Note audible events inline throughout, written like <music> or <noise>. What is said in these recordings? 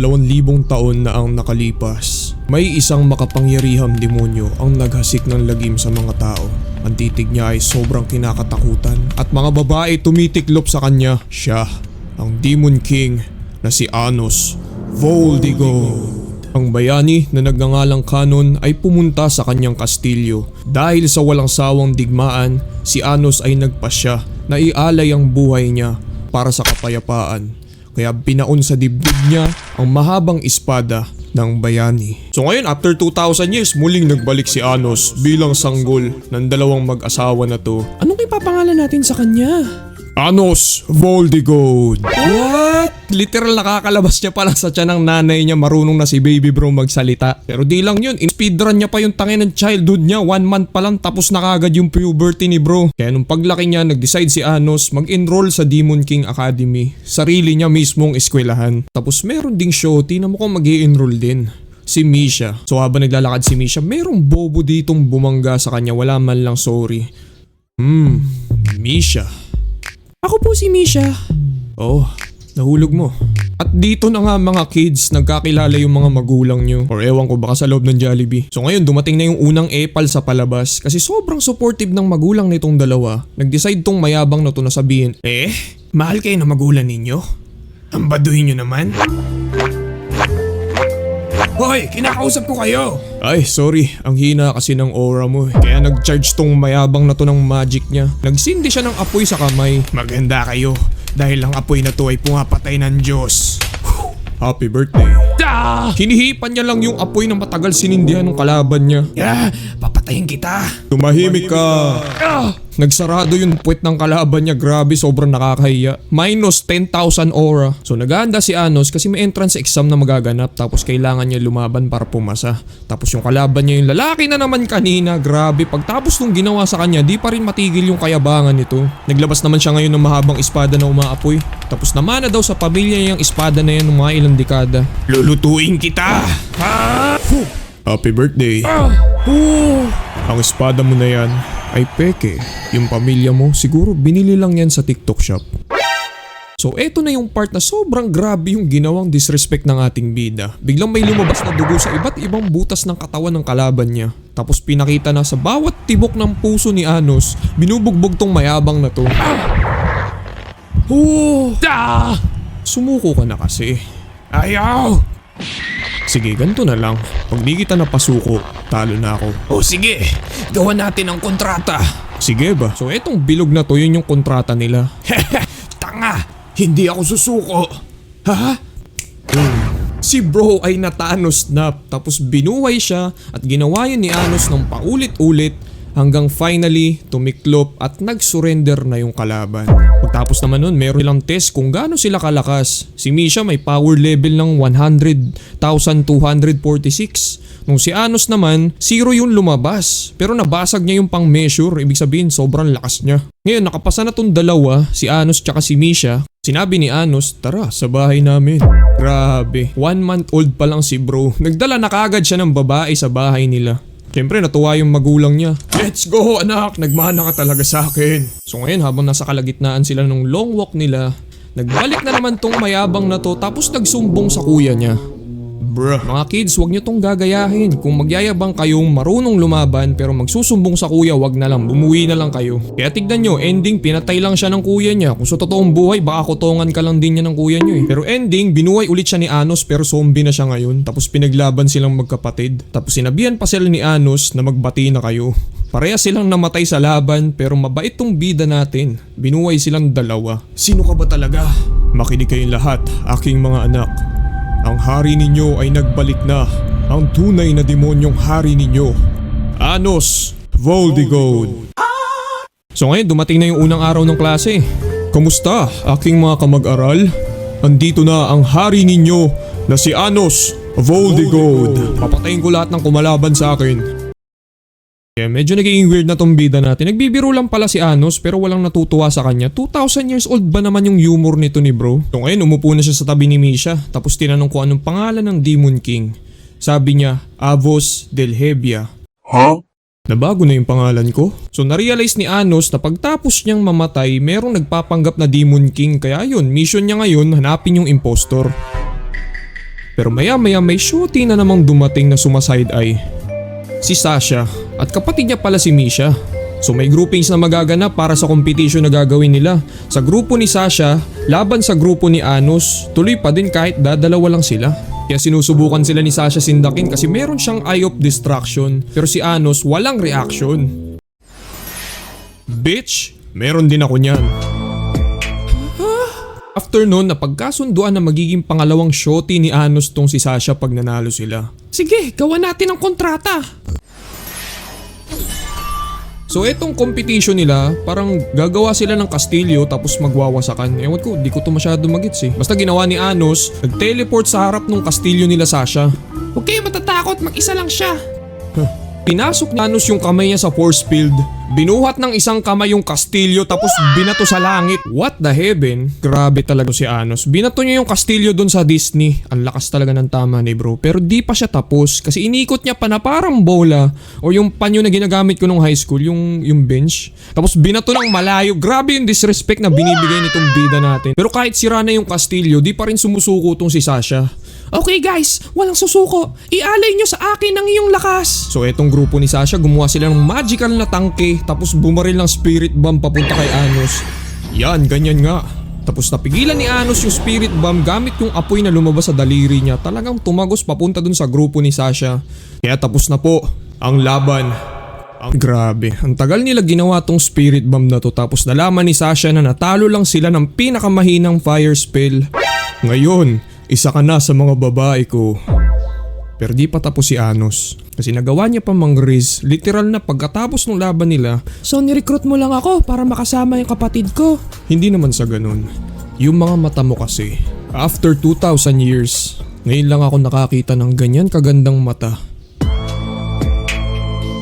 dalawang libong taon na ang nakalipas. May isang makapangyarihang demonyo ang naghasik ng lagim sa mga tao. Ang titig niya ay sobrang kinakatakutan at mga babae tumitiklop sa kanya. Siya, ang Demon King na si Anos Voldigo. Ang bayani na nagngangalang kanon ay pumunta sa kanyang kastilyo. Dahil sa walang sawang digmaan, si Anos ay nagpasya na ialay ang buhay niya para sa kapayapaan. Kaya binaon sa dibdib niya ang mahabang espada ng bayani. So ngayon after 2,000 years muling nagbalik si Anos bilang sanggol ng dalawang mag-asawa na to. Anong ipapangalan natin sa kanya? Anos Voldigod. What? Literal nakakalabas niya pala sa tiyan ng nanay niya marunong na si baby bro magsalita. Pero di lang yun, in-speedrun niya pa yung tangin ng childhood niya. One month pa lang tapos na kagad yung puberty ni bro. Kaya nung paglaki niya, nag-decide si Anos mag-enroll sa Demon King Academy. Sarili niya mismong eskwelahan. Tapos meron ding shorty na mukhang mag enroll din si Misha. So habang naglalakad si Misha, merong bobo ditong bumangga sa kanya, wala man lang sorry. Hmm, Misha. Ako po si Misha. Oh, nahulog mo. At dito na nga mga kids, nagkakilala yung mga magulang nyo. Or ewan ko baka sa loob ng Jollibee. So ngayon dumating na yung unang epal sa palabas kasi sobrang supportive ng magulang nitong dalawa. Nag-decide tong mayabang na to na sabihin, Eh, mahal kayo na magulang ninyo? Ang baduhin nyo naman? Hoy, kinakausap ko kayo! Ay, sorry. Ang hina kasi ng aura mo. eh. Kaya nag-charge tong mayabang na to ng magic niya. Nagsindi siya ng apoy sa kamay. Maganda kayo. Dahil ang apoy na to ay pumapatay ng Diyos. Happy birthday. Ah! Hinihipan niya lang yung apoy na matagal sinindihan ng kalaban niya. Yeah, papatayin kita. Tumahimik ka. Ah! Nagsarado yung puwet ng kalaban niya. Grabe, sobrang nakakahiya. Minus 10,000 aura. So naghahanda si Anos kasi may entrance exam na magaganap tapos kailangan niya lumaban para pumasa. Tapos yung kalaban niya yung lalaki na naman kanina. Grabe, pagtapos nung ginawa sa kanya, di pa rin matigil yung kayabangan nito. Naglabas naman siya ngayon ng mahabang espada na umaapoy. Tapos namana daw sa pamilya niya yung espada na yan ng mga ilang dekada. Lulutuin kita! Happy birthday! Ang espada mo na yan ay peke. Yung pamilya mo, siguro binili lang yan sa TikTok shop. So eto na yung part na sobrang grabe yung ginawang disrespect ng ating bida. Biglang may lumabas na dugo sa iba't ibang butas ng katawan ng kalaban niya. Tapos pinakita na sa bawat tibok ng puso ni Anos, binubugbog tong mayabang na to. Oh! Ah! Sumuko ka na kasi. Ayaw! Sige, ganito na lang. Pag di kita napasuko, talo na ako. O sige, gawa natin ang kontrata. Sige ba? So etong bilog na to, yun yung kontrata nila. <laughs> Tanga! Hindi ako susuko. Ha? Si bro ay natanos na tapos binuhay siya at ginawa yun ni Anos ng paulit-ulit hanggang finally tumiklop at nag-surrender na yung kalaban. Pagtapos naman nun, meron nilang test kung gaano sila kalakas. Si Misha may power level ng 100,246. Nung si Anos naman, zero yung lumabas. Pero nabasag niya yung pang measure, ibig sabihin sobrang lakas niya. Ngayon nakapasa na tong dalawa, si Anos tsaka si Misha. Sinabi ni Anos, tara sa bahay namin. Grabe, one month old pa lang si bro. Nagdala na kagad siya ng babae sa bahay nila. Siyempre natuwa yung magulang niya. Let's go anak, nagmana ka talaga sa akin. So ngayon habang nasa kalagitnaan sila nung long walk nila, nagbalik na naman tong mayabang na to tapos nagsumbong sa kuya niya. Bruh. Mga kids, wag nyo tong gagayahin. Kung magyayabang kayong marunong lumaban pero magsusumbong sa kuya, wag na lang. Bumuwi na lang kayo. Kaya tignan nyo, ending, pinatay lang siya ng kuya niya. Kung sa totoong buhay, baka kutongan ka lang din niya ng kuya niyo eh. Pero ending, binuhay ulit siya ni Anos pero zombie na siya ngayon. Tapos pinaglaban silang magkapatid. Tapos sinabihan pa sila ni Anos na magbati na kayo. Pareha silang namatay sa laban pero mabait tong bida natin. Binuhay silang dalawa. Sino ka ba talaga? Makinig kayong lahat, aking mga anak. Ang hari ninyo ay nagbalik na. Ang tunay na demonyong hari ninyo. Anos Voldigod. So ngayon dumating na yung unang araw ng klase. Kumusta aking mga kamag-aral? Andito na ang hari ninyo na si Anos Voldigod. Papatayin ko lahat ng kumalaban sa akin. Yeah, medyo naging weird na tong bida natin. Nagbibiro lang pala si Anos pero walang natutuwa sa kanya. 2,000 years old ba naman yung humor nito ni bro? So ngayon umupo na siya sa tabi ni Misha tapos tinanong ko anong pangalan ng Demon King. Sabi niya, Avos Del Hebia. Huh? Nabago na yung pangalan ko. So narealize ni Anos na pagtapos niyang mamatay, merong nagpapanggap na Demon King kaya yun, mission niya ngayon hanapin yung impostor. Pero maya maya may shooty na namang dumating na sumaside eye. Si Sasha at kapatid niya pala si Misha. So may groupings na magaganap para sa competition na gagawin nila. Sa grupo ni Sasha, laban sa grupo ni Anos, tuloy pa din kahit dadalawa lang sila. Kaya sinusubukan sila ni Sasha sindakin kasi meron siyang eye of distraction pero si Anos walang reaction. Bitch, meron din ako niyan. After nun, napagkasunduan na magiging pangalawang shotty ni Anos tong si Sasha pag nanalo sila. Sige, gawa natin ang kontrata. So etong competition nila, parang gagawa sila ng kastilyo tapos magwawasakan. Ewan ko, di ko to masyado magits eh. Basta ginawa ni Anos, nag-teleport sa harap ng kastilyo nila Sasha. Huwag kayo matatakot, mag-isa lang siya. Pinasok ni Anos yung kamay niya sa force field. Binuhat ng isang kamay yung kastilyo tapos binato sa langit. What the heaven? Grabe talaga si Anos. Binato niya yung kastilyo dun sa Disney. Ang lakas talaga ng tama ni bro. Pero di pa siya tapos kasi inikot niya pa na parang bola o yung panyo na ginagamit ko nung high school, yung, yung bench. Tapos binato ng malayo. Grabe yung disrespect na binibigay nitong bida natin. Pero kahit sira na yung kastilyo, di pa rin sumusuko tong si Sasha. Okay guys, walang susuko. Ialay nyo sa akin ang iyong lakas. So etong grupo ni Sasha, gumawa sila ng magical na tangke tapos bumaril ng spirit bomb papunta kay Anos. Yan, ganyan nga. Tapos napigilan ni Anos yung spirit bomb gamit yung apoy na lumabas sa daliri niya. Talagang tumagos papunta dun sa grupo ni Sasha. Kaya tapos na po ang laban. Ang grabe, ang tagal nila ginawa tong spirit bomb na to tapos nalaman ni Sasha na natalo lang sila ng pinakamahinang fire spell. Ngayon, isa ka na sa mga babae ko. Pero di pa tapos si Anos. Kasi nagawa niya pa mang Riz, literal na pagkatapos ng laban nila, So nirecruit mo lang ako para makasama yung kapatid ko. Hindi naman sa ganun. Yung mga mata mo kasi, after 2,000 years, ngayon lang ako nakakita ng ganyan kagandang mata.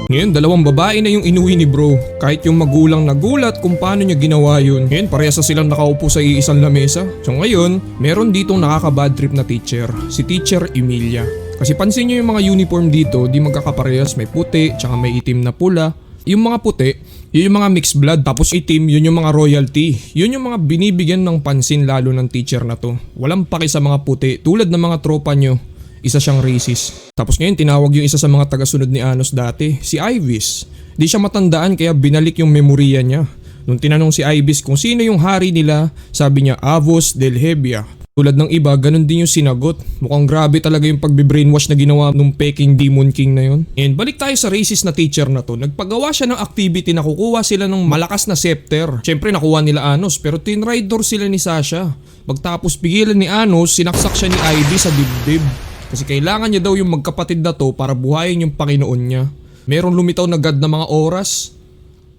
Ngayon, dalawang babae na yung inuwi ni bro. Kahit yung magulang nagulat kung paano niya ginawa yun. Ngayon, parehas na silang nakaupo sa iisang lamesa. So ngayon, meron ditong nakaka-bad trip na teacher. Si Teacher Emilia. Kasi pansin niyo yung mga uniform dito, di magkakaparehas. May puti, tsaka may itim na pula. Yung mga puti, yun yung mga mixed blood. Tapos itim, yun yung mga royalty. Yun yung mga binibigyan ng pansin lalo ng teacher na to. Walang paki sa mga puti. Tulad ng mga tropa nyo, isa siyang racist. Tapos ngayon tinawag yung isa sa mga tagasunod ni Anos dati, si Ivis. Di siya matandaan kaya binalik yung memorya niya. Nung tinanong si Ivis kung sino yung hari nila, sabi niya Avos del Hebia. Tulad ng iba, ganun din yung sinagot. Mukhang grabe talaga yung pagbe-brainwash na ginawa nung peking Demon King na yun. And balik tayo sa racist na teacher na to. Nagpagawa siya ng activity na kukuha sila ng malakas na scepter. Siyempre nakuha nila Anos pero tinrider sila ni Sasha. Pagtapos pigilan ni Anos, sinaksak siya ni Ivy sa dibdib. Kasi kailangan niya daw yung magkapatid na to para buhayin yung Panginoon niya. Merong lumitaw na god na mga oras.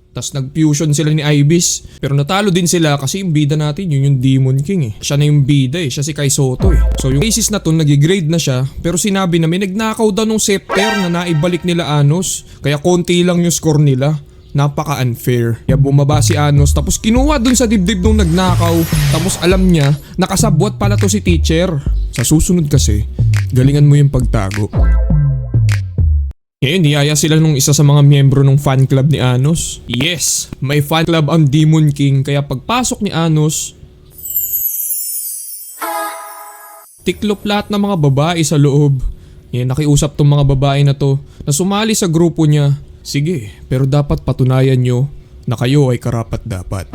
Tapos nag-fusion sila ni Ibis. Pero natalo din sila kasi yung bida natin yun yung Demon King eh. Siya na yung bida eh. Siya si Kai Soto eh. So yung basis na to nag-grade na siya. Pero sinabi na may nagnakaw daw ng scepter na naibalik nila Anos. Kaya konti lang yung score nila. Napaka-unfair. Kaya bumaba si Anos tapos kinuha dun sa dibdib nung nagnakaw. Tapos alam niya, nakasabwat pala to si teacher. Sa susunod kasi, galingan mo yung pagtago. Ngayon, niyaya sila nung isa sa mga miyembro ng fan club ni Anos. Yes, may fan club ang Demon King kaya pagpasok ni Anos, tiklop lahat ng mga babae sa loob. Ngayon, nakiusap tong mga babae na to na sumali sa grupo niya. Sige, pero dapat patunayan nyo na kayo ay karapat dapat.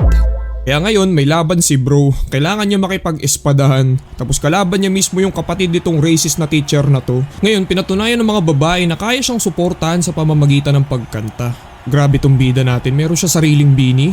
Kaya ngayon may laban si bro, kailangan niya makipag-espadahan. Tapos kalaban niya mismo yung kapatid nitong racist na teacher na to. Ngayon pinatunayan ng mga babae na kaya siyang suportahan sa pamamagitan ng pagkanta. Grabe tong bida natin, meron siya sariling bini.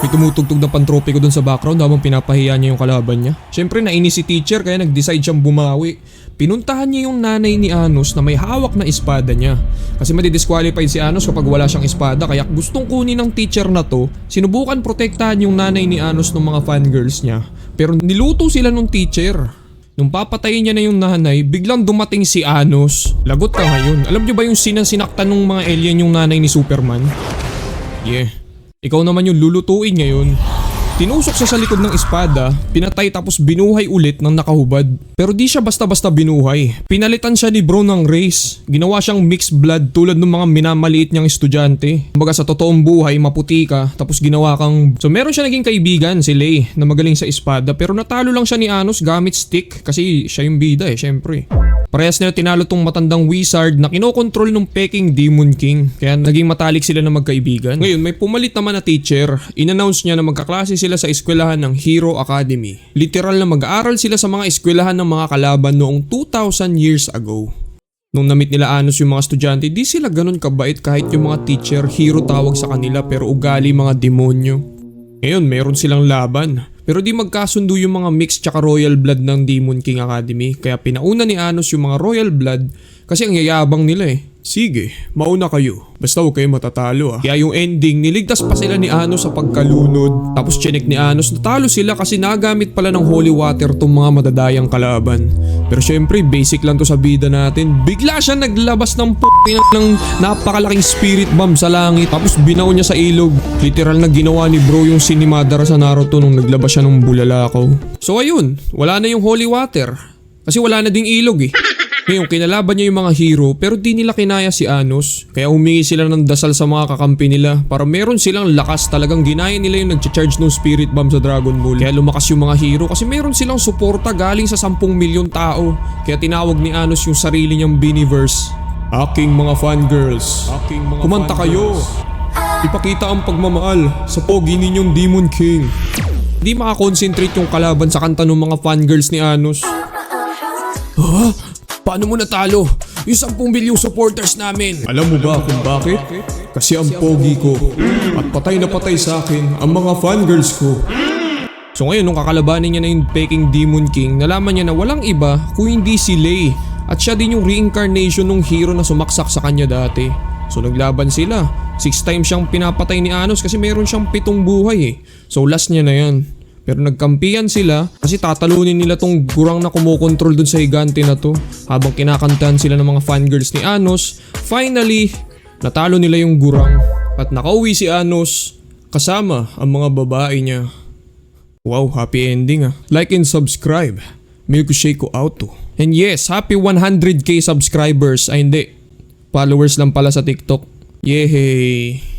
May tumutugtog na pantropiko dun sa background habang pinapahiya niya yung kalaban niya. Siyempre nainis si teacher kaya nag-decide siyang bumawi. Pinuntahan niya yung nanay ni Anos na may hawak na espada niya. Kasi madidisqualified si Anos kapag wala siyang espada kaya gustong kunin ng teacher na to, sinubukan protektahan yung nanay ni Anos ng mga fangirls niya. Pero niluto sila nung teacher. Nung papatayin niya na yung nanay, biglang dumating si Anos. Lagot ka ngayon. Alam niyo ba yung sinang ng mga alien yung nanay ni Superman? Yeah. Ikaw naman yung lulutuin ngayon. Tinusok siya sa likod ng espada, pinatay tapos binuhay ulit ng nakahubad. Pero di siya basta-basta binuhay. Pinalitan siya ni bro ng race. Ginawa siyang mixed blood tulad ng mga minamaliit niyang estudyante. Kumbaga sa totoong buhay, maputi ka, tapos ginawa kang... So meron siya naging kaibigan, si Lei, na magaling sa espada. Pero natalo lang siya ni Anos gamit stick kasi siya yung bida eh, syempre. Parehas na tinalo tong matandang wizard na kinokontrol ng Peking Demon King. Kaya naging matalik sila na magkaibigan. Ngayon, may pumalit naman na teacher. In-announce niya na magkaklase sila sa eskwelahan ng Hero Academy. Literal na mag-aaral sila sa mga eskwelahan ng mga kalaban noong 2,000 years ago. Nung namit nila Anos yung mga estudyante, di sila ganun kabait kahit yung mga teacher, hero tawag sa kanila pero ugali mga demonyo. Ngayon, meron silang laban. Pero di magkasundo yung mga mixed tsaka royal blood ng Demon King Academy. Kaya pinauna ni Anos yung mga royal blood kasi ang yayabang nila eh. Sige, mauna kayo. Basta huwag kayo matatalo ah. Kaya yung ending, niligtas pa sila ni Anos sa pagkalunod. Tapos chinek ni Anos, natalo sila kasi nagamit pala ng holy water tong mga madadayang kalaban. Pero syempre, basic lang to sa bida natin. Bigla siya naglabas ng p*** ng napakalaking spirit bomb sa langit. Tapos binaw niya sa ilog. Literal na ginawa ni bro yung sinimadara sa Naruto nung naglabas siya ng bulalakaw. So ayun, wala na yung holy water. Kasi wala na ding ilog eh. Ngayon, kinalaban niya yung mga hero pero di nila kinaya si Anos. Kaya humingi sila ng dasal sa mga kakampi nila para meron silang lakas talagang ginaya nila yung nag-charge ng spirit bomb sa Dragon Ball. Kaya lumakas yung mga hero kasi meron silang suporta galing sa 10 milyon tao. Kaya tinawag ni Anos yung sarili niyang Biniverse. Aking mga fangirls, Aking mga kumanta kayo. Ipakita ang pagmamahal sa pogi ninyong Demon King. Di makakonsentrate yung kalaban sa kanta ng mga fangirls ni Anos. Ha? Paano mo natalo? Yung 10 bilyong supporters namin. Alam mo ba kung bakit? Kasi ang pogi ko. At patay na patay sa akin ang mga fangirls ko. So ngayon nung kakalabanin niya na yung Peking Demon King, nalaman niya na walang iba kung hindi si Lei. At siya din yung reincarnation ng hero na sumaksak sa kanya dati. So naglaban sila. Six times siyang pinapatay ni Anos kasi meron siyang pitong buhay eh. So last niya na yan. Pero nagkampiyan sila kasi tatalunin nila tong gurang na kumukontrol dun sa higante na to. Habang kinakantahan sila ng mga fangirls ni Anos, finally, natalo nila yung gurang. At nakauwi si Anos kasama ang mga babae niya. Wow, happy ending ah. Like and subscribe. Milkshake ko out to. And yes, happy 100k subscribers. Ay hindi. Followers lang pala sa TikTok. Yehey.